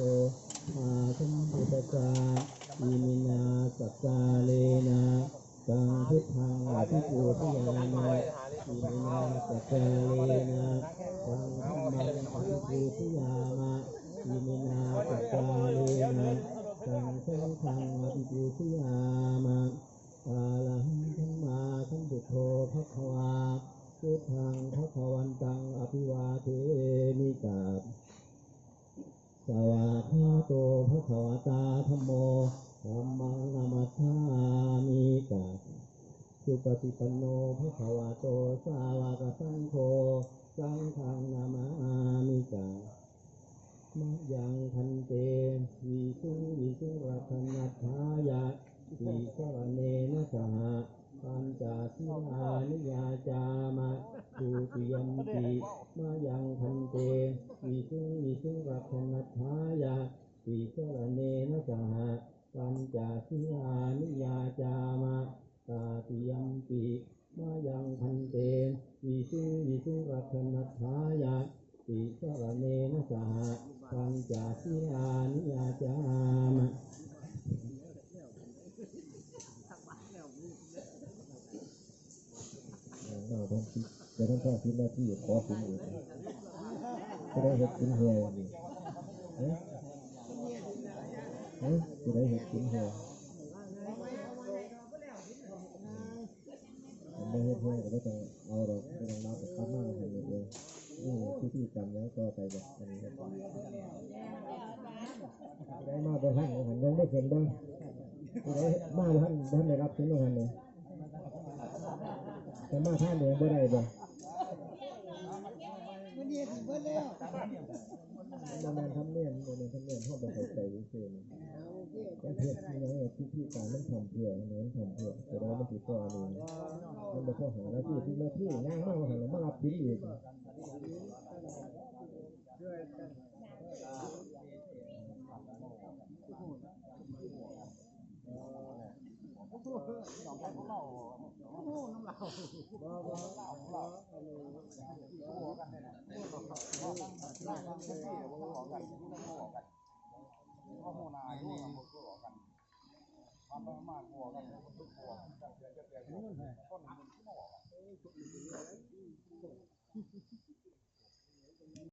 ตมาสัมพุทธัสสะอิมินาสักกาเลนะกังพุทธังอภิปูชยามาอิมินาสักกาเลนะกังธัมมังอภิปูชยามะอิมินาสักกาเลนะกังสังฆังอภิปูชยามะกาลังธัมมาสัมพุทโธภะควาพุทธังภะควันตังอภิวาเทมิกาบ สวาคาโตภะคะวตาธัมโมธัมมังนามัสสามิกาสุปฏิปันโนภะคะวะโตสาวกสังโฆสังฆังนามามิกามะยังพันเตวิสุวิสุรัตนัทายะวิสรเนนะสหปัญจสิลานิยาจามะทุ ติมปิมะยังพันเตวิสุวิสุรัตนัทายะวิสรเนนะสหปัญจสิลานิยาจามะตาติยมปิมะยังพันเตวิสุวิสุรัตนัทายะติสรเนนะสหปัญจศีลานิยาจามะเราต้องคิด จะต้องเข้าคิดหน้าที่ขอคุณอยู่จะได้เห็ดกินเหี่ยวนี่เฮ้ยเฮ้จะได้เห็ดกินเหี่ยวผมไม่เห็ดเหี่ยวก็ไม่ต้องเอาดอกไม่ต้องนับข้ามมากเลยเลยนี่พิธีกรรมแล้วก็ไปแบบนี้ได้มาบ่ทันหันยังไม่เห็นบ้างได้มาบ่ทันบ่ทันได้รับถึงบ่ทันเลยแต่มาท่านเดียวบ่ได้บ่ มื่อแล้วมานาทำเนียนมานทำเนียนพ่อบครักใจเฉยๆแต่เพียรที่นที่พี่การนั่งทำเพื่อนนั่งทำเพื่อนจะได้มันติดต่อหนึ่งมันเป็ข้อหาหน้าที่ที่หน้าที่ง่ายมากหามารับผิดอีกพวกเรา ข้อมูลนายนี่ข้อมูลกันความประมาทหัวกันทุกหัวต้นมันที่หัว